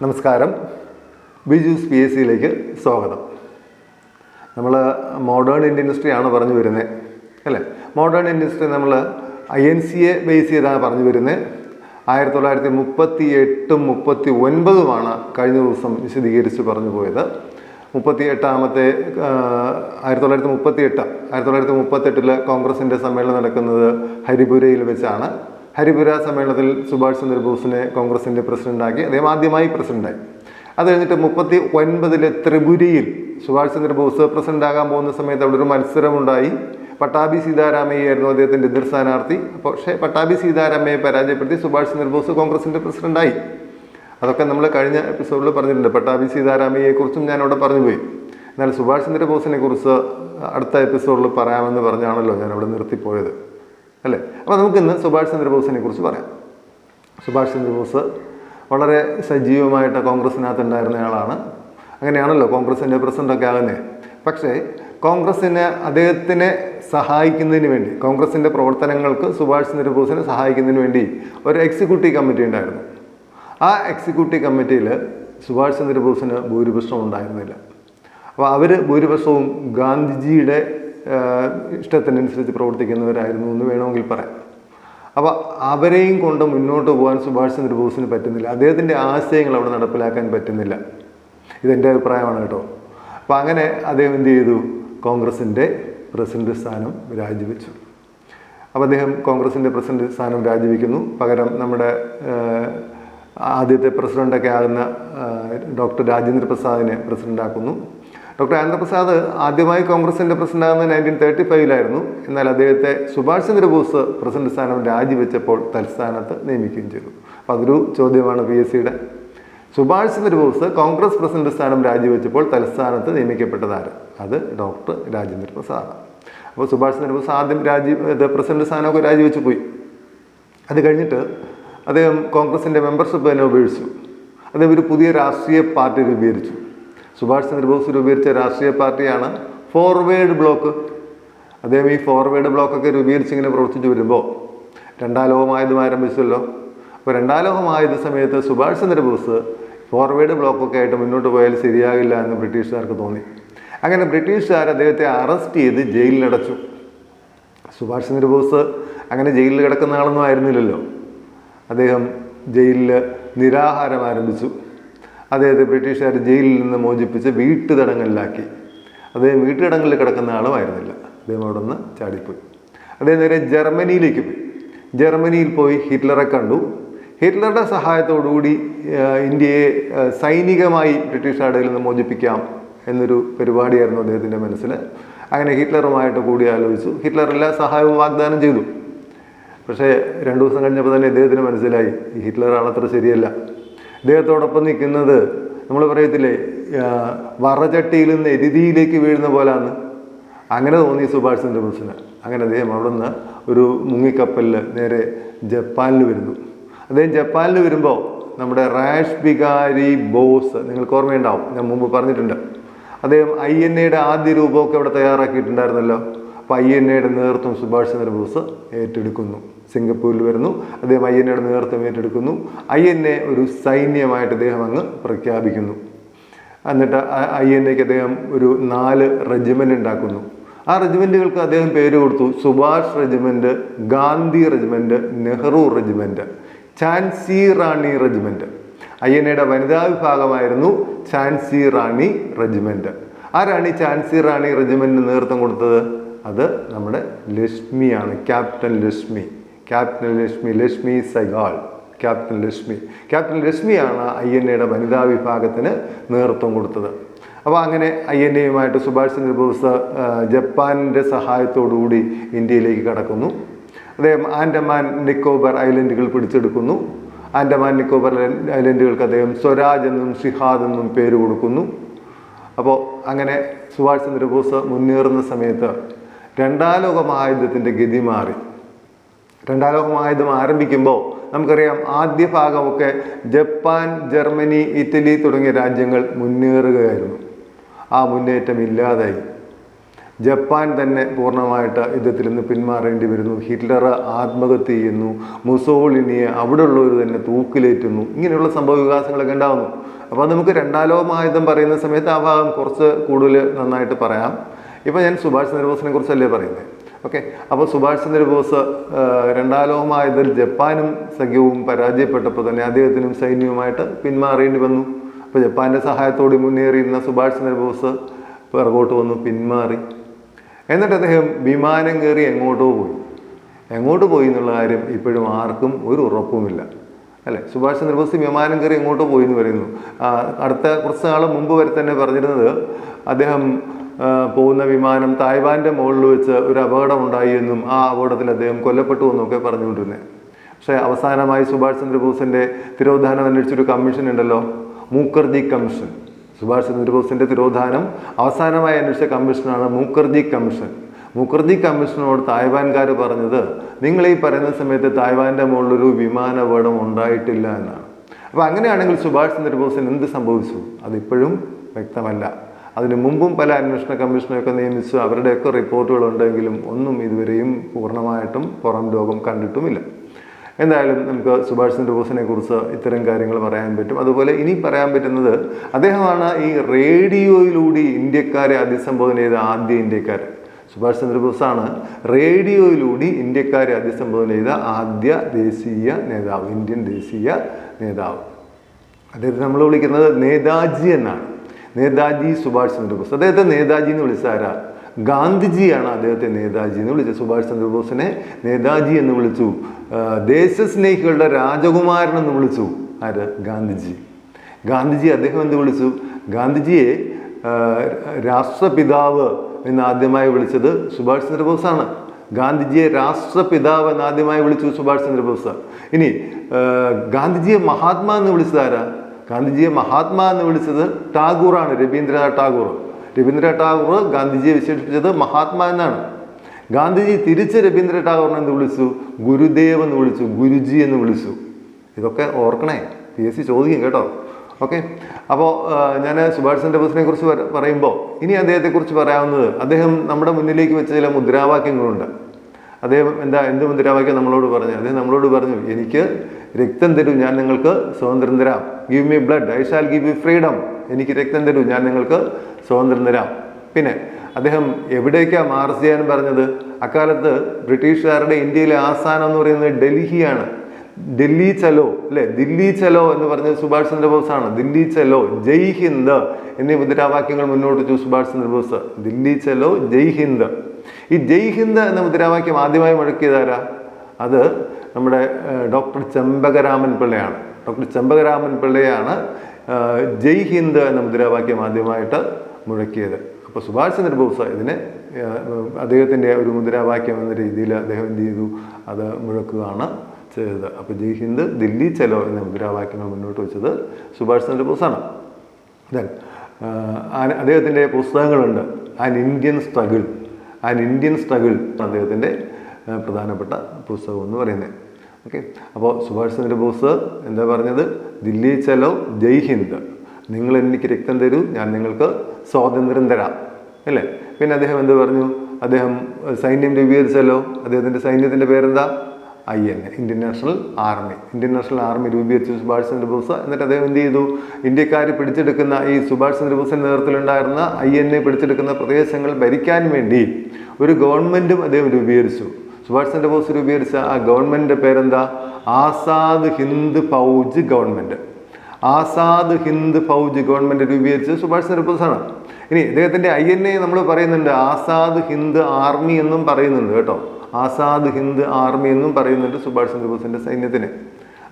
നമസ്കാരം. Byju's P S സിയിലേക്ക് സ്വാഗതം. നമ്മൾ മോഡേൺ ഇന്ത്യൻ ഹിസ്റ്ററിയാണ് പറഞ്ഞു വരുന്നത് അല്ലേ? മോഡേൺ ഇൻഡസ്ട്രി നമ്മൾ I N C A base ചെയ്താണ് പറഞ്ഞു വരുന്നത് ആയിരത്തി തൊള്ളായിരത്തി മുപ്പത്തി എട്ടും മുപ്പത്തി ഒൻപതുമാണ് കഴിഞ്ഞ ദിവസം വിശദീകരിച്ച് പറഞ്ഞു പോയത്. മുപ്പത്തി എട്ടാമത്തെ ആയിരത്തി തൊള്ളായിരത്തി മുപ്പത്തി എട്ട് ആയിരത്തി തൊള്ളായിരത്തി മുപ്പത്തെട്ടിൽ കോൺഗ്രസിന്റെ സമ്മേളനം നടക്കുന്നത് ഹരിപുരയിൽ വെച്ചാണ്. ഹരിപുര സമ്മേളനത്തിൽ സുഭാഷ് ചന്ദ്രബോസിനെ കോൺഗ്രസിന്റെ പ്രസിഡന്റാക്കി അദ്ദേഹം ആദ്യമായി പ്രസിഡന്റായി അത് കഴിഞ്ഞിട്ട് മുപ്പത്തി ഒൻപതിലെ ത്രിപുരയിൽ സുഭാഷ് ചന്ദ്രബോസ് പ്രസിഡന്റ് ആകാൻ പോകുന്ന സമയത്ത് അവിടെ ഒരു മത്സരമുണ്ടായി. പട്ടാഭി സീതാരാമയ്യായിരുന്നു അദ്ദേഹത്തിന്റെ എതിർ സ്ഥാനാർത്ഥി. പക്ഷേ പട്ടാഭി സീതാരാമയെ പരാജയപ്പെടുത്തി സുഭാഷ് ചന്ദ്രബോസ് കോൺഗ്രസിന്റെ പ്രസിഡന്റായി അതൊക്കെ നമ്മൾ കഴിഞ്ഞ എപ്പിസോഡിൽ പറഞ്ഞിട്ടുണ്ട്. പട്ടാഭി സീതാരാമയ്യെക്കുറിച്ചും ഞാൻ അവിടെ പറഞ്ഞു പോയി എന്നാൽ സുഭാഷ് ചന്ദ്രബോസിനെ കുറിച്ച് അടുത്ത എപ്പിസോഡിൽ പറയാമെന്ന് പറഞ്ഞാണല്ലോ ഞാൻ അവിടെ നിർത്തിപ്പോയത്. അല്ലേ? അപ്പോൾ നമുക്കിന്ന് സുഭാഷ് ചന്ദ്രബോസിനെ കുറിച്ച് പറയാം. സുഭാഷ് ചന്ദ്രബോസ് വളരെ സജീവമായിട്ട് ഉണ്ടായിരുന്ന ആളാണ്. അങ്ങനെയാണല്ലോ കോൺഗ്രസിന്റെ പ്രസിഡന്റൊക്കെ ആകുന്നത് പക്ഷേ കോൺഗ്രസ്സിന് അദ്ദേഹത്തിനെ സഹായിക്കുന്നതിന് വേണ്ടി കോൺഗ്രസിന്റെ പ്രവർത്തനങ്ങൾക്ക് സുഭാഷ് ചന്ദ്രബോസിനെ സഹായിക്കുന്നതിന് വേണ്ടി ഒരു എക്സിക്യൂട്ടീവ് കമ്മിറ്റി ഉണ്ടായിരുന്നു. ആ എക്സിക്യൂട്ടീവ് കമ്മിറ്റിയിൽ സുഭാഷ് ചന്ദ്രബോസിന് ഭൂരിപക്ഷം ഉണ്ടായിരുന്നില്ല. അപ്പോൾ അവർ ഭൂരിപക്ഷവും ഗാന്ധിജിയുടെ ഇഷ്ടത്തിനനുസരിച്ച് പ്രവർത്തിക്കുന്നവരായിരുന്നു എന്ന് വേണമെങ്കിൽ പറയാം. അപ്പോൾ അവരെയും കൊണ്ട് മുന്നോട്ട് പോകാൻ സുഭാഷ് ചന്ദ്രബോസിന് പറ്റുന്നില്ല. അദ്ദേഹത്തിന്റെ ആശയങ്ങൾ അവിടെ നടപ്പിലാക്കാൻ പറ്റുന്നില്ല. ഇതെന്റെ അഭിപ്രായമാണ് കേട്ടോ. അപ്പോൾ അങ്ങനെ അദ്ദേഹം എന്ത് ചെയ്തു? കോൺഗ്രസിന്റെ പ്രസിഡന്റ് സ്ഥാനം രാജിവെച്ചു. അപ്പോൾ അദ്ദേഹം കോൺഗ്രസിന്റെ പ്രസിഡന്റ് സ്ഥാനം രാജിവെക്കുന്നു. പകരം നമ്മുടെ ആദ്യത്തെ പ്രസിഡന്റൊക്കെ ആകുന്ന ഡോക്ടർ രാജേന്ദ്ര പ്രസാദിനെ പ്രസിഡന്റാക്കുന്നു ഡോക്ടർ ആനന്ദപ്രസാദ് ആദ്യമായി കോൺഗ്രസിന്റെ പ്രസിഡന്റ് ആകുന്നത് നയന്റീൻ തേർട്ടി ഫൈവിലായിരുന്നു എന്നാൽ അദ്ദേഹത്തെ സുഭാഷ് ചന്ദ്രബോസ് പ്രസിഡന്റ് സ്ഥാനം രാജിവെച്ചപ്പോൾ തൽസ്ഥാനത്ത് നിയമിക്കുകയും ചെയ്തു. അപ്പോൾ അതൊരു ചോദ്യമാണ് പി എസ് സിയുടെ. സുഭാഷ് ചന്ദ്രബോസ് കോൺഗ്രസ് പ്രസിഡന്റ് സ്ഥാനം രാജിവെച്ചപ്പോൾ തലസ്ഥാനത്ത് നിയമിക്കപ്പെട്ടതാണ് അത് ഡോക്ടർ രാജേന്ദ്ര പ്രസാദ് അപ്പോൾ സുഭാഷ് ചന്ദ്രബോസ് ആദ്യം രാജി പ്രസിഡന്റ് സ്ഥാനമൊക്കെ രാജിവെച്ച് പോയി. അത് കഴിഞ്ഞിട്ട് അദ്ദേഹം കോൺഗ്രസിന്റെ മെമ്പർഷിപ്പ് തന്നെ ഉപേക്ഷിച്ചു. അദ്ദേഹം ഒരു പുതിയ രാഷ്ട്രീയ പാർട്ടി രൂപീകരിച്ചു. സുഭാഷ് ചന്ദ്രബോസ് രൂപീകരിച്ച രാഷ്ട്രീയ പാർട്ടിയാണ് ഫോർവേഡ് ബ്ലോക്ക്. അദ്ദേഹം ഈ ഫോർവേഡ് ബ്ലോക്കൊക്കെ രൂപീകരിച്ച് ഇങ്ങനെ പ്രവർത്തിച്ചു വരുമ്പോൾ രണ്ടാം ലോകമായുധം ആരംഭിച്ചല്ലോ. അപ്പോൾ രണ്ടാം ലോകമായുധ സമയത്ത് സുഭാഷ് ചന്ദ്രബോസ് ഫോർവേഡ് ബ്ലോക്കൊക്കെ ആയിട്ട് മുന്നോട്ട് പോയാൽ ശരിയാകില്ല എന്ന് ബ്രിട്ടീഷുകാർക്ക് തോന്നി. അങ്ങനെ ബ്രിട്ടീഷുകാർ അദ്ദേഹത്തെ അറസ്റ്റ് ചെയ്ത് ജയിലിലടച്ചു സുഭാഷ് ചന്ദ്രബോസ് അങ്ങനെ ജയിലിൽ കിടക്കുന്ന ആളൊന്നും ആയിരുന്നില്ലല്ലോ. അദ്ദേഹം ജയിലിൽ നിരാഹാരം ആരംഭിച്ചു. അദ്ദേഹത്തെ ബ്രിട്ടീഷുകാർ ജയിലിൽ നിന്ന് മോചിപ്പിച്ച് വീട്ടുതടങ്കലിലാക്കി. അദ്ദേഹം വീട്ടുതടങ്കലിൽ കിടക്കുന്ന ആളുമായിരുന്നില്ല. അദ്ദേഹം അവിടെ നിന്ന് ചാടിപ്പോയി. അദ്ദേഹം നേരെ ജർമ്മനിയിലേക്ക് പോയി. ജർമ്മനിയിൽ പോയി ഹിറ്റ്ലറെ കണ്ടു. ഹിറ്റ്ലറുടെ സഹായത്തോടുകൂടി ഇന്ത്യയെ സൈനികമായി ബ്രിട്ടീഷുകാരുടെ നിന്ന് മോചിപ്പിക്കാം എന്നൊരു പരിപാടിയായിരുന്നു അദ്ദേഹത്തിന്റെ മനസ്സിൽ. അങ്ങനെ ഹിറ്റ്ലറുമായിട്ട് കൂടി ആലോചിച്ചു ഹിറ്റ്ലർ എല്ലാ സഹായവും വാഗ്ദാനം ചെയ്തു. പക്ഷേ രണ്ടു ദിവസം കഴിഞ്ഞപ്പോൾ തന്നെ ഇദ്ദേഹത്തിന് മനസ്സിലായി ഹിറ്റ്ലറാണത്ര ഹിറ്റ്ലറാണ് ശരിയല്ല. ഇദ്ദേഹത്തോടൊപ്പം നിൽക്കുന്നത് നമ്മൾ പറയത്തില്ലേ വറചട്ടിയിൽ നിന്ന് എരുതിയിലേക്ക് വീഴുന്ന പോലാണ്. അങ്ങനെ തോന്നി സുഭാഷ് ചന്ദ്രബോസിന്. അങ്ങനെ അദ്ദേഹം അവിടെ നിന്ന് ഒരു മുങ്ങിക്കപ്പലിൽ നേരെ ജപ്പാനിൽ വരുന്നു. അദ്ദേഹം ജപ്പാനിൽ വരുമ്പോൾ നമ്മുടെ റാഷ് ബികാരി ബോസ് നിങ്ങൾക്ക് ഓർമ്മയുണ്ടാവും ഞാൻ മുമ്പ് പറഞ്ഞിട്ടുണ്ട്. അദ്ദേഹം ഐ എൻ എയുടെ ആദ്യ രൂപമൊക്കെ അവിടെ തയ്യാറാക്കിയിട്ടുണ്ടായിരുന്നല്ലോ. അപ്പോൾ ഐ എൻ എയുടെ നേതൃത്വം സുഭാഷ് ചന്ദ്രബോസ് ഏറ്റെടുക്കുന്നു. സിംഗപ്പൂരിൽ വരുന്നു. അദ്ദേഹം ഐ എൻ എയുടെ നേതൃത്വം ഏറ്റെടുക്കുന്നു. ഐ എൻ എ ഒരു സൈന്യമായിട്ട് അദ്ദേഹം അങ്ങ് പ്രഖ്യാപിക്കുന്നു. എന്നിട്ട് ഐ എൻ എക്ക് അദ്ദേഹം ഒരു നാല് റെജിമെന്റ് ഉണ്ടാക്കുന്നു. ആ റെജിമെന്റുകൾക്ക് അദ്ദേഹം പേര് കൊടുത്തു. Subhash regiment Gandhi regiment Nehru regiment Jhansi Rani regiment I N എയുടെ വനിതാ വിഭാഗമായിരുന്നു ചാൻസി റാണി റെജിമെന്റ് ആരാണ് ഈ ചാൻസി റാണി റെജിമെന്റിന് നേതൃത്വം കൊടുത്തത്? അത് നമ്മുടെ ലക്ഷ്മിയാണ്. Captain Lakshmi. Captain Lakshmi Lakshmi Sehgal. Captain Lakshmi. Captain ലക്ഷ്മിയാണ് I N എയുടെ വനിതാ വിഭാഗത്തിന് നേതൃത്വം കൊടുത്തത്. അപ്പോൾ അങ്ങനെ ഐ എൻ എയുമായിട്ട് സുഭാഷ് ചന്ദ്രബോസ് ജപ്പാനിന്റെ സഹായത്തോടുകൂടി ഇന്ത്യയിലേക്ക് കടക്കുന്നു. അദ്ദേഹം ആൻഡമാൻ നിക്കോബർ ഐലൻഡുകൾ പിടിച്ചെടുക്കുന്നു. ആൻഡമാൻ നിക്കോബർ ഐലൻഡുകൾക്ക് അദ്ദേഹം സ്വരാജ് എന്നും സിഹാദ് എന്നും പേര് കൊടുക്കുന്നു. അപ്പോൾ അങ്ങനെ സുഭാഷ് ചന്ദ്രബോസ് മുന്നേറുന്ന സമയത്ത് രണ്ടാം ലോക മഹായുദ്ധത്തിന്റെ ഗതി മാറി. രണ്ടാം ലോക മഹായുദ്ധം ആരംഭിക്കുമ്പോൾ നമുക്കറിയാം ആദ്യ ഭാഗമൊക്കെ ജപ്പാൻ ജർമ്മനി ഇറ്റലി തുടങ്ങിയ രാജ്യങ്ങൾ മുന്നേറുകയായിരുന്നു. ആ മുന്നേറ്റം ഇല്ലാതായി. ജപ്പാൻ തന്നെ പൂർണമായിട്ട് യുദ്ധത്തിൽ നിന്ന് പിന്മാറേണ്ടി വരുന്നു. ഹിറ്റ്ലർ ആത്മഹത്യ ചെയ്യുന്നു. മുസോളിനിയെ അവിടെയുള്ളവർ തന്നെ തൂക്കിലേറ്റുന്നു. ഇങ്ങനെയുള്ള സംഭവ വികാസങ്ങളൊക്കെ ഉണ്ടാകുന്നു. അപ്പോൾ നമുക്ക് രണ്ടാം ലോകമായുധം പറയുന്ന സമയത്ത് ആ ഭാഗം കുറച്ച് കൂടുതൽ നന്നായിട്ട് പറയാം. ഇപ്പോൾ ഞാൻ സുഭാഷ് ചന്ദ്രബോസിനെ കുറിച്ചല്ലേ പറയുന്നത്? ഓക്കെ. അപ്പോൾ സുഭാഷ് ചന്ദ്രബോസ് രണ്ടാം ലോകമായുധത്തിൽ ജപ്പാനും സഖ്യവും പരാജയപ്പെട്ടപ്പോൾ തന്നെ അദ്ദേഹത്തിനും സൈന്യവുമായിട്ട് പിന്മാറേണ്ടി വന്നു. അപ്പോൾ ജപ്പാന്റെ സഹായത്തോടെ മുന്നേറിയിരുന്ന സുഭാഷ് ചന്ദ്രബോസ് പിറകോട്ട് വന്നു പിന്മാറി. എന്നിട്ട് അദ്ദേഹം വിമാനം കയറി എങ്ങോട്ടോ പോയി. എങ്ങോട്ട് പോയി എന്നുള്ള കാര്യം ഇപ്പോഴും ആർക്കും ഒരു ഉറപ്പുമില്ല. അല്ലേ? സുഭാഷ് ചന്ദ്രബോസ് വിമാനം കയറി എങ്ങോട്ടോ പോയി എന്ന് പറയുന്നു. അടുത്ത കുറച്ച് നാൾ മുമ്പ് വരെ തന്നെ പറഞ്ഞിരുന്നത് അദ്ദേഹം പോകുന്ന വിമാനം തായ്വാന്റെ മുകളിൽ വെച്ച് ഒരു അപകടം ഉണ്ടായി എന്നും ആ അപകടത്തിൽ അദ്ദേഹം കൊല്ലപ്പെട്ടു എന്നൊക്കെ പറഞ്ഞുകൊണ്ടിരുന്നത് പക്ഷേ അവസാനമായി സുഭാഷ് ചന്ദ്രബോസിന്റെ തിരോധാനം അന്വേഷിച്ചൊരു കമ്മീഷൻ ഉണ്ടല്ലോ മൂക്കർജി കമ്മീഷൻ. സുഭാഷ് ചന്ദ്രബോസിന്റെ തിരോധാനം അവസാനമായി അന്വേഷിച്ച കമ്മീഷനാണ് മൂക്കർജി കമ്മീഷൻ. മുഖർജി കമ്മീഷനോട് തായ്വാൻകാർ പറഞ്ഞത് നിങ്ങൾ ഈ പറയുന്ന സമയത്ത് തായ്വാന്റെ മുകളിലൊരു വിമാനാപകടം ഉണ്ടായിട്ടില്ല എന്നാണ്. അപ്പോൾ അങ്ങനെയാണെങ്കിൽ സുഭാഷ് ചന്ദ്രബോസിന് എന്ത് സംഭവിച്ചു? അതിപ്പോഴും വ്യക്തമല്ല. അതിനു മുമ്പും പല അന്വേഷണ കമ്മീഷനൊക്കെ നിയമിച്ച് അവരുടെയൊക്കെ റിപ്പോർട്ടുകൾ ഉണ്ടെങ്കിലും ഒന്നും ഇതുവരെയും പൂർണമായിട്ടും പുറം ലോകം കണ്ടിട്ടുമില്ല. എന്തായാലും നമുക്ക് സുഭാഷ് ചന്ദ്രബോസിനെ കുറിച്ച് ഇത്തരം കാര്യങ്ങൾ പറയാൻ പറ്റും. അതുപോലെ ഇനി പറയാൻ പറ്റുന്നത് അദ്ദേഹമാണ് ഈ റേഡിയോയിലൂടെ ഇന്ത്യക്കാരെ അഭിസംബോധന ചെയ്ത ആദ്യ ഇന്ത്യക്കാരൻ. സുഭാഷ് ചന്ദ്രബോസാണ് റേഡിയോയിലൂടെ ഇന്ത്യക്കാരെ അഭിസംബോധന ചെയ്ത ആദ്യ ദേശീയ നേതാവ് ഇന്ത്യൻ ദേശീയ നേതാവ്. അദ്ദേഹത്തെ നമ്മൾ വിളിക്കുന്നത് നേതാജി എന്നാണ്. നേതാജി സുഭാഷ് ചന്ദ്രബോസ്. അദ്ദേഹത്തെ നേതാജി എന്ന് വിളിച്ചാരാ ഗാന്ധിജിയാണ് അദ്ദേഹത്തെ നേതാജി എന്ന് വിളിച്ചത്. സുഭാഷ് ചന്ദ്രബോസിനെ നേതാജി എന്ന് വിളിച്ചു. ദേശസ്നേഹികളുടെ രാജകുമാരൻ എന്ന് വിളിച്ചു. ആര്? ഗാന്ധിജി. ഗാന്ധിജി അദ്ദേഹം എന്ത് വിളിച്ചു? ഗാന്ധിജിയെ രാഷ്ട്രപിതാവ് എന്ന് ആദ്യമായി വിളിച്ചത് സുഭാഷ് ചന്ദ്രബോസാണ്. ഗാന്ധിജിയെ രാഷ്ട്രപിതാവ് എന്ന് ആദ്യമായി വിളിച്ചു സുഭാഷ് ചന്ദ്രബോസ്. ഇനി ഗാന്ധിജിയെ മഹാത്മാ എന്ന് വിളിച്ചത് ആരാ? ഗാന്ധിജിയെ മഹാത്മാ എന്ന് വിളിച്ചത് ടാഗോറാണ് രവീന്ദ്രനാഥ് ടാഗോർ. രവീന്ദ്രനാഥ് ടാഗോർ ഗാന്ധിജിയെ വിശേഷിപ്പിച്ചത് മഹാത്മാ എന്നാണ്. ഗാന്ധിജി തിരിച്ച് രവീന്ദ്രനാഥ് ടാഗോറിനെ എന്ത് വിളിച്ചു? ഗുരുദേവ് എന്ന് വിളിച്ചു ഗുരുജി എന്ന് വിളിച്ചു. ഇതൊക്കെ ഓർക്കണേ പി എസ് സി ചോദിക്കും കേട്ടോ. ഓക്കെ അപ്പോൾ ഞാൻ സുഭാഷ് ചന്ദ്രബോസിനെ കുറിച്ച് പറയുമ്പോൾ ഇനി അദ്ദേഹത്തെക്കുറിച്ച് പറയാവുന്നത് അദ്ദേഹം നമ്മുടെ മുന്നിലേക്ക് വെച്ച ചില മുദ്രാവാക്യങ്ങളുണ്ട്. അദ്ദേഹം എന്താ എന്ത് മുദ്രാവാക്യം നമ്മളോട് പറഞ്ഞു? അദ്ദേഹം നമ്മളോട് പറഞ്ഞു എനിക്ക് രക്തം തരൂ ഞാൻ നിങ്ങൾക്ക് സ്വാതന്ത്ര്യം തരാം. Give me blood I shall give you freedom എനിക്ക് രക്തം തരൂ. ഞാൻ നിങ്ങൾക്ക് സ്വാതന്ത്ര്യം തരാം. പിന്നെ അദ്ദേഹം എവിടേക്കാണ് മാർച്ച് ചെയ്യാൻ പറഞ്ഞത്? അക്കാലത്ത് ബ്രിട്ടീഷുകാരുടെ ഇന്ത്യയിലെ ആസ്ഥാനം എന്ന് പറയുന്നത് ഡൽഹിയാണ്. ഡൽഹി ചലോ അല്ലെ? ദില്ലി ചലോ എന്ന് പറഞ്ഞത് സുഭാഷ് ചന്ദ്രബോസ് ആണ് ദില്ലി ചലോ ജയ് ഹിന്ദ് എന്നീ മുദ്രാവാക്യങ്ങൾ മുന്നോട്ട് വെച്ചു സുഭാഷ് ചന്ദ്രബോസ്. ദില്ലി ചലോ ജയ് ഹിന്ദ്. ഈ ജയ് ഹിന്ദ് എന്ന മുദ്രാവാക്യം ആദ്യമായി മുഴക്കിയതാരാ അത് നമ്മുടെ ഡോക്ടർ ചെമ്പകരാമൻ പിള്ളയാണ്. ഡോക്ടർ ചെമ്പകരാമൻ പിള്ളയാണ് ജയ് ഹിന്ദ് എന്ന മുദ്രാവാക്യം ആദ്യമായിട്ട് മുഴക്കിയത്. അപ്പോൾ സുഭാഷ് ചന്ദ്രബോസ് ഇതിനെ അദ്ദേഹത്തിന്റെ ഒരു മുദ്രാവാക്യം എന്ന രീതിയിൽ അദ്ദേഹം എന്ത് ചെയ്തു? അത് മുഴക്കുകയാണ് ചെയ്തത്. അപ്പോൾ ജയ് ഹിന്ദ് ദില്ലി ചലോ എന്ന മുദ്രാവാക്യങ്ങൾ മുന്നോട്ട് വെച്ചത് സുഭാഷ് ചന്ദ്രബോസാണ്. ദെൻ അദ്ദേഹത്തിന്റെ പുസ്തകങ്ങളുണ്ട് an Indian struggle an Indian struggle അദ്ദേഹത്തിന്റെ പ്രധാനപ്പെട്ട പുസ്തകം എന്ന് പറയുന്നത്. ഓക്കെ? അപ്പോൾ സുഭാഷ് ചന്ദ്രബോസ് എന്താ പറഞ്ഞത്? ദില്ലി ചലോ ജയ് ഹിന്ദ്. നിങ്ങൾ എനിക്ക് രക്തം തരൂ ഞാൻ നിങ്ങൾക്ക് സ്വാതന്ത്ര്യം തരാം. അല്ലേ? പിന്നെ അദ്ദേഹം എന്ത് പറഞ്ഞു? അദ്ദേഹം സൈന്യം രൂപീകരിച്ചല്ലോ. അദ്ദേഹത്തിന്റെ സൈന്യത്തിന്റെ പേരെന്താ? I N Indian National Army. Indian National Army രൂപീകരിച്ചു സുഭാഷ് ചന്ദ്രബോസ്. എന്നിട്ട് അദ്ദേഹം എന്ത് ചെയ്തു? ഇന്ത്യക്കാർ പിടിച്ചെടുക്കുന്ന ഈ സുഭാഷ് ചന്ദ്രബോസിന്റെ നേതൃത്വത്തിലുണ്ടായിരുന്ന ഐ എൻ എ പിടിച്ചെടുക്കുന്ന പ്രദേശങ്ങൾ ഭരിക്കാൻ വേണ്ടി ഒരു ഗവൺമെന്റും അദ്ദേഹം രൂപീകരിച്ചു. സുഭാഷ് ബോസ് രൂപീകരിച്ച ആ ഗവൺമെന്റിന്റെ പേരെന്താ? ആസാദ് ഹിന്ദ് ഫൗജ് ഗവൺമെന്റ് ആസാദ് ഹിന്ദ് ഫൗജ് ഗവൺമെന്റ് രൂപീകരിച്ചത് സുഭാഷ് ചന്ദ്രബോസാണ്. ഇനി ഇദ്ദേഹത്തിന്റെ ഐ എൻ എ നമ്മൾ പറയുന്നുണ്ട് ആസാദ് ഹിന്ദ് ആർമി എന്നും പറയുന്നുണ്ട് കേട്ടോ. ആസാദ് ഹിന്ദ് ആർമി എന്നും പറയുന്നുണ്ട് സുഭാഷ് ചന്ദ്രബോസിന്റെ സൈന്യത്തിന്.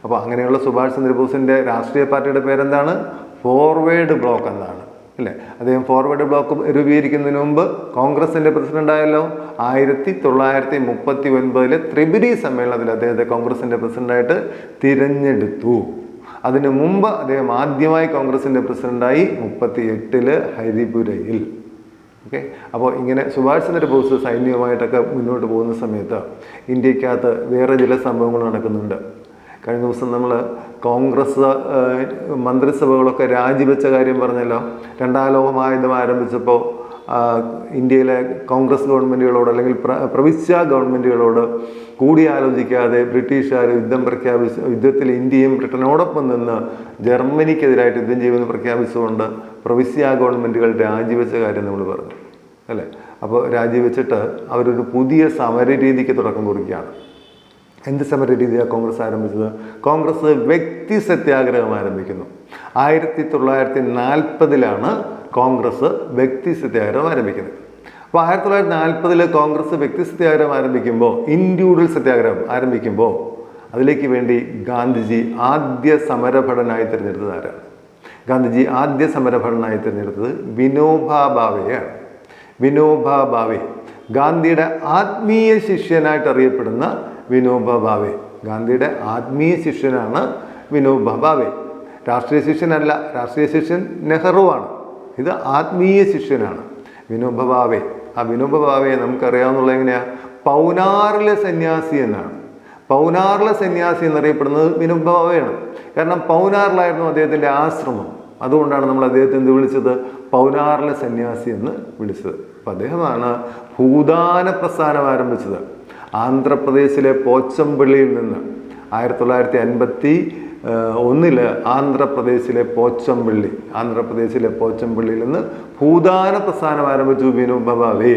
അപ്പോൾ അങ്ങനെയുള്ള സുഭാഷ് ചന്ദ്രബോസിന്റെ രാഷ്ട്രീയ പാർട്ടിയുടെ പേരെന്താണ്? ഫോർവേഡ് ബ്ലോക്ക് എന്നാണ്. അല്ലേ? അദ്ദേഹം ഫോർവേഡ് ബ്ലോക്ക് രൂപീകരിക്കുന്നതിന് മുമ്പ് കോൺഗ്രസിന്റെ പ്രസിഡന്റ് ആയല്ലോ. ആയിരത്തി തൊള്ളായിരത്തി മുപ്പത്തി ഒൻപതിലെ ത്രിപുരി സമ്മേളനത്തിൽ അദ്ദേഹത്തെ കോൺഗ്രസിന്റെ പ്രസിഡന്റായിട്ട് തിരഞ്ഞെടുത്തു. അതിനു മുമ്പ് അദ്ദേഹം ആദ്യമായി കോൺഗ്രസിന്റെ പ്രസിഡന്റായി മുപ്പത്തി എട്ടിൽ ഹരിപുരയിൽ. ഓക്കെ? അപ്പോൾ ഇങ്ങനെ സുഭാഷ് ചന്ദ്രബോസ് സൈന്യവുമായിട്ടൊക്കെ മുന്നോട്ട് പോകുന്ന സമയത്ത് ഇന്ത്യക്കകത്ത് വേറെ ചില സംഭവങ്ങൾ നടക്കുന്നുണ്ട്. കഴിഞ്ഞ ദിവസം നമ്മൾ കോൺഗ്രസ് മന്ത്രിസഭകളൊക്കെ രാജിവെച്ച കാര്യം പറഞ്ഞല്ലോ. രണ്ടാം ലോകമായുധം ആരംഭിച്ചപ്പോൾ ഇന്ത്യയിലെ കോൺഗ്രസ് ഗവൺമെന്റുകളോട് അല്ലെങ്കിൽ പ്ര പ്രവിശ്യ ഗവൺമെന്റുകളോട് കൂടിയാലോചിക്കാതെ ബ്രിട്ടീഷുകാർ യുദ്ധം പ്രഖ്യാപിച്ച് യുദ്ധത്തിൽ ഇന്ത്യയും ബ്രിട്ടനോടൊപ്പം നിന്ന് ജർമ്മനിക്കെതിരായിട്ട് യുദ്ധം ചെയ്യുമെന്ന് പ്രഖ്യാപിച്ചുകൊണ്ട് പ്രവിശ്യ ഗവൺമെന്റുകൾ രാജിവെച്ച കാര്യം നമ്മൾ പറഞ്ഞു. അല്ലേ? അപ്പോൾ രാജിവെച്ചിട്ട് അവരൊരു പുതിയ സമര രീതിക്ക് തുടക്കം കുറിക്കുകയാണ്. എന്ത് സമര രീതിയാണ് കോൺഗ്രസ് ആരംഭിച്ചത്? കോൺഗ്രസ് വ്യക്തി സത്യാഗ്രഹം ആരംഭിക്കുന്നു. ആയിരത്തി തൊള്ളായിരത്തി നാൽപ്പതിലാണ് കോൺഗ്രസ് വ്യക്തി സത്യാഗ്രഹം ആരംഭിക്കുന്നത്. അപ്പോൾ ആയിരത്തി തൊള്ളായിരത്തി നാൽപ്പതിൽ കോൺഗ്രസ് വ്യക്തി സത്യാഗ്രഹം ആരംഭിക്കുമ്പോൾ ഇൻഡ്യൂഡൽ സത്യാഗ്രഹം ആരംഭിക്കുമ്പോൾ അതിലേക്ക് വേണ്ടി ഗാന്ധിജി ആദ്യ സമരഭടനായി തിരഞ്ഞെടുത്തത് ആരാണ്? ഗാന്ധിജി ആദ്യ സമരഭടനായി തിരഞ്ഞെടുത്തത് വിനോബ ഭാവെയാണ് വിനോബ ഭാവെ ഗാന്ധിയുടെ ആത്മീയ ശിഷ്യനായിട്ട് അറിയപ്പെടുന്ന വിനോബ ഭാവെ. ഗാന്ധിയുടെ ആത്മീയ ശിഷ്യനാണ് വിനോബ ഭാവെ. രാഷ്ട്രീയ ശിഷ്യനല്ല രാഷ്ട്രീയ ശിഷ്യൻ നെഹ്റുവാണ് ഇത് ആത്മീയ ശിഷ്യനാണ് വിനോബ ഭാവെ. ആ വിനോബ ഭാവയെ നമുക്കറിയാവുന്നുള്ള എങ്ങനെയാ? പൗനാറിലെ സന്യാസി എന്നാണ്. പൗനാറിലെ സന്യാസി എന്നറിയപ്പെടുന്നത് വിനോബ ഭാവയാണ്. കാരണം പൗനാറിലായിരുന്നു അദ്ദേഹത്തിന്റെ ആശ്രമം. അതുകൊണ്ടാണ് നമ്മൾ അദ്ദേഹത്തെ എന്ത് വിളിച്ചത്? പൗനാറിലെ സന്യാസി എന്ന് വിളിച്ചത്. അപ്പം അദ്ദേഹമാണ് ഭൂദാന പ്രസ്ഥാനം ആരംഭിച്ചത്. ആന്ധ്രാപ്രദേശിലെ പോച്ചമ്പള്ളിയിൽ നിന്ന് ആയിരത്തി തൊള്ളായിരത്തി അൻപത്തി ഒന്നിൽ ആന്ധ്രാപ്രദേശിലെ പോച്ചമ്പള്ളി ആന്ധ്രാപ്രദേശിലെ പോച്ചമ്പള്ളിയിൽ നിന്ന് ഭൂദാന പ്രസ്ഥാനം ആരംഭിച്ചു വിനോബ ഭാവേ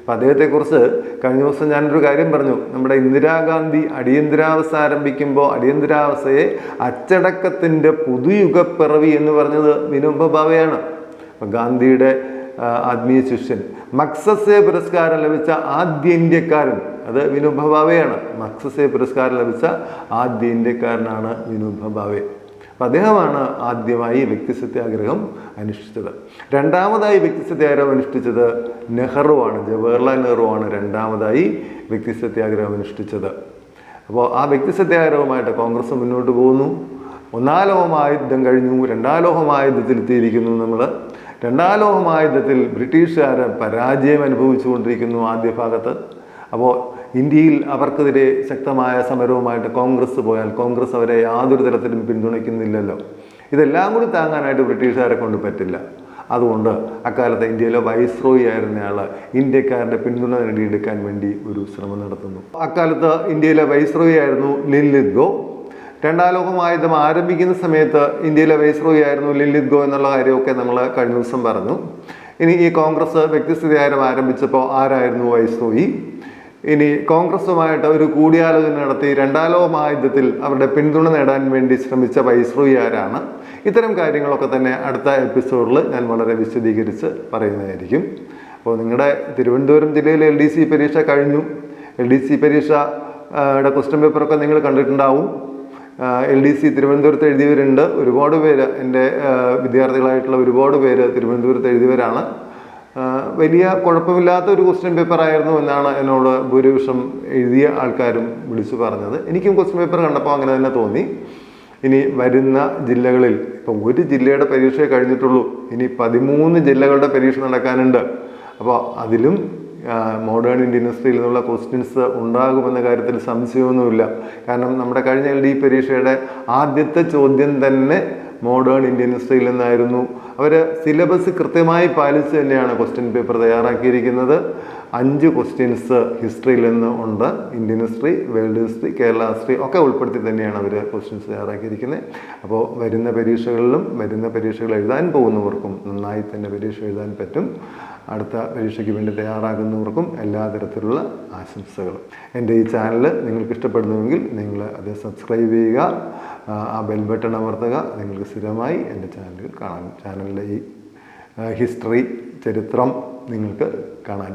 അപ്പം അദ്ദേഹത്തെക്കുറിച്ച് കഴിഞ്ഞ ദിവസം ഞാനൊരു കാര്യം പറഞ്ഞു. നമ്മുടെ ഇന്ദിരാഗാന്ധി അടിയന്തരാവസ്ഥ ആരംഭിക്കുമ്പോൾ അടിയന്തരാവസ്ഥയെ അച്ചടക്കത്തിന്റെ പുതുയുഗപ്പിറവി എന്ന് പറഞ്ഞത് വിനോബ ഭാവയാണ് അപ്പം ഗാന്ധിയുടെ ആത്മീയ ശിഷ്യൻ. മക്സസെ പുരസ്കാരം ലഭിച്ച ആദ്യ ഇന്ത്യക്കാരൻ അത് വിനോബ ഭാവെയാണ് മക്സസെ പുരസ്കാരം ലഭിച്ച ആദ്യ ഇന്ത്യക്കാരനാണ് വിനോബ ഭാവെ അപ്പം അദ്ദേഹമാണ് ആദ്യമായി വ്യക്തി സത്യാഗ്രഹം അനുഷ്ഠിച്ചത്. രണ്ടാമതായി വ്യക്തി സത്യാഗ്രഹം അനുഷ്ഠിച്ചത് നെഹ്റുവാണ്. ജവഹർലാൽ നെഹ്റുവാണ് രണ്ടാമതായി വ്യക്തി സത്യാഗ്രഹം അനുഷ്ഠിച്ചത്. അപ്പോൾ ആ വ്യക്തി സത്യാഗ്രഹവുമായിട്ട് കോൺഗ്രസ് മുന്നോട്ട് പോകുന്നു. ഒന്നാം ലോകമഹായുദ്ധം കഴിഞ്ഞു. രണ്ടാം ലോകമഹായുദ്ധത്തിൽ എത്തിയിരിക്കുന്നു നമ്മൾ രണ്ടാം ലോകമഹായുദ്ധത്തിൽ ബ്രിട്ടീഷുകാർ പരാജയം അനുഭവിച്ചുകൊണ്ടിരിക്കുന്നു ആദ്യ ഭാഗത്ത്. അപ്പോൾ ഇന്ത്യയിൽ അവർക്കെതിരെ ശക്തമായ സമരവുമായിട്ട് കോൺഗ്രസ് പോയാൽ കോൺഗ്രസ് അവരെ യാതൊരു തരത്തിലും പിന്തുണയ്ക്കുന്നില്ലല്ലോ. ഇതെല്ലാം കൂടി താങ്ങാനായിട്ട് ബ്രിട്ടീഷുകാരെ കൊണ്ട് പറ്റില്ല. അതുകൊണ്ട് അക്കാലത്ത് ഇന്ത്യയിലെ വൈസ്രോയി ആയിരുന്നയാൾ ഇന്ത്യക്കാരുടെ പിന്തുണ നേടിയെടുക്കാൻ വേണ്ടി ഒരു ശ്രമം നടത്തുന്നു. അക്കാലത്ത് ഇന്ത്യയിലെ വൈസ്രോയി ആയിരുന്നു ലിൻലിത് ഗോ. രണ്ടാം ലോകമായുധം ആരംഭിക്കുന്ന സമയത്ത് ഇന്ത്യയിലെ വൈസ്രോയി ആയിരുന്നു ലിൻലിത് ഗോ എന്നുള്ള കാര്യമൊക്കെ നമ്മൾ കഴിഞ്ഞ ദിവസം പറഞ്ഞു. ഇനി ഈ കോൺഗ്രസ് വ്യക്തിസ്ഥിതികാരം ആരംഭിച്ചപ്പോൾ ആരായിരുന്നു വൈസ്രോയി? ഇനി കോൺഗ്രസുമായിട്ട് ഒരു കൂടിയാലോചന നടത്തി രണ്ടാം ലോകമഹായുദ്ധത്തിൽ അവരുടെ പിന്തുണ നേടാൻ വേണ്ടി ശ്രമിച്ച വൈസ്രോയി ആരാണ്? ഇത്തരം കാര്യങ്ങളൊക്കെ തന്നെ അടുത്ത എപ്പിസോഡിൽ ഞാൻ വളരെ വിശദീകരിച്ച് പറയുന്നതായിരിക്കും. അപ്പോൾ നിങ്ങളുടെ തിരുവനന്തപുരം ജില്ലയിൽ എൽ ഡി സി പരീക്ഷ കഴിഞ്ഞു. എൽ ഡി സി പരീക്ഷയുടെ ക്വസ്റ്റ്യൻ പേപ്പറൊക്കെ നിങ്ങൾ കണ്ടിട്ടുണ്ടാവും. എൽ ഡി സി തിരുവനന്തപുരത്ത് എഴുതിയവരുണ്ട്. ഒരുപാട് പേര് എന്റെ വിദ്യാർത്ഥികളായിട്ടുള്ള ഒരുപാട് പേര് തിരുവനന്തപുരത്ത് എഴുതിയവരാണ്. വലിയ കുഴപ്പമില്ലാത്ത ഒരു ക്വസ്റ്റ്യൻ പേപ്പർ ആയിരുന്നു എന്നാണ് എന്നോട് ഭൂരിപക്ഷം എഴുതിയ ആൾക്കാരും വിളിച്ചു പറഞ്ഞത്. എനിക്കും ക്വസ്റ്റ്യൻ പേപ്പർ കണ്ടപ്പോൾ അങ്ങനെ തന്നെ തോന്നി. ഇനി വരുന്ന ജില്ലകളിൽ ഇപ്പം ഒരു ജില്ലയുടെ പരീക്ഷയെ കഴിഞ്ഞിട്ടുള്ളൂ. ഇനി പതിമൂന്ന് ജില്ലകളുടെ പരീക്ഷ നടക്കാനുണ്ട്. അപ്പോൾ അതിലും മോഡേൺ ഇന്ത്യൻ ഹിസ്റ്ററിയിൽ നിന്നുള്ള ക്വസ്റ്റ്യൻസ് ഉണ്ടാകുമെന്ന കാര്യത്തിൽ സംശയമൊന്നുമില്ല. കാരണം നമ്മുടെ കഴിഞ്ഞ എൽ ഡി പരീക്ഷയുടെ ആദ്യത്തെ ചോദ്യം തന്നെ മോഡേൺ ഇന്ത്യൻ ഹിസ്റ്ററിയിൽ നിന്നായിരുന്നു. അവർ സിലബസ് കൃത്യമായി പാലിച്ച് തന്നെയാണ് ക്വസ്റ്റ്യൻ പേപ്പർ തയ്യാറാക്കിയിരിക്കുന്നത്. അഞ്ച് ക്വസ്റ്റ്യൻസ് ഹിസ്റ്ററിയിൽ നിന്ന് ഉണ്ട്. Indian history world history Kerala history ഒക്കെ ഉൾപ്പെടുത്തി തന്നെയാണ് അവർ ക്വസ്റ്റ്യൻസ് തയ്യാറാക്കിയിരിക്കുന്നത്. അപ്പോൾ വരുന്ന പരീക്ഷകളിലും വരുന്ന പരീക്ഷകൾ എഴുതാൻ പോകുന്നവർക്കും നന്നായി തന്നെ പരീക്ഷ എഴുതാൻ പറ്റും. അടുത്ത പരീക്ഷയ്ക്ക് വേണ്ടി തയ്യാറാകുന്നവർക്കും എല്ലാ തരത്തിലുള്ള ആശംസകളും. എന്റെ ഈ ചാനൽ നിങ്ങൾക്ക് ഇഷ്ടപ്പെടുന്നുവെങ്കിൽ നിങ്ങൾ അത് സബ്സ്ക്രൈബ് ചെയ്യുക ആ, ബെൽ ബട്ടൺ അമർത്തുക നിങ്ങൾക്ക് സ്ഥിരമായി എന്റെ ചാനൽ കാണാൻ ചാനലിലെ ഈ ഹിസ്റ്ററി ചരിത്രം നിങ്ങൾക്ക് കാണാൻ